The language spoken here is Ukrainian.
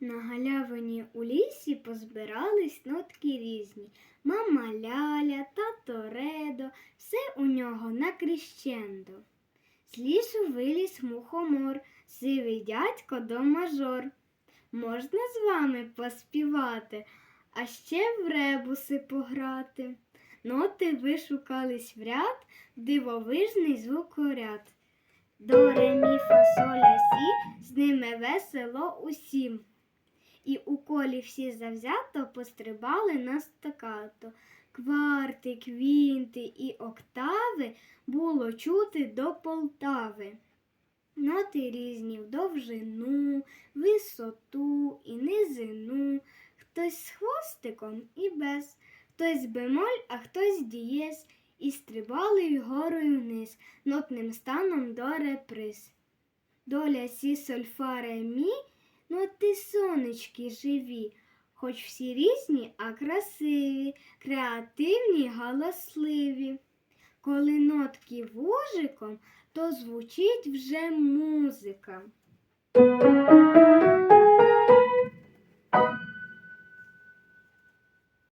На галявині у лісі позбирались нотки різні. Мама ляля, тато редо, все у нього на кріщендо. З лісу виліз мухомор, сивий дядько до мажор. Можна з вами поспівати, а ще в ребуси пограти. Ноти вишукались в ряд, дивовижний звукоряд. До ре, мі, фа, соль, сі, з ними весело усім. І у колі всі завзято пострибали на стакато. Кварти, квінти і октави було чути до Полтави. Ноти різні в довжину, висоту і низину, хтось з хвостиком і без, хтось бемоль, а хтось дієс, і стрибали вгорою вниз, нотним станом до реприз. Доля сі соль фа ре мі, сонечки живі, хоч всі різні, а красиві, креативні, галасливі. Коли нотки вужиком, то звучить вже музика.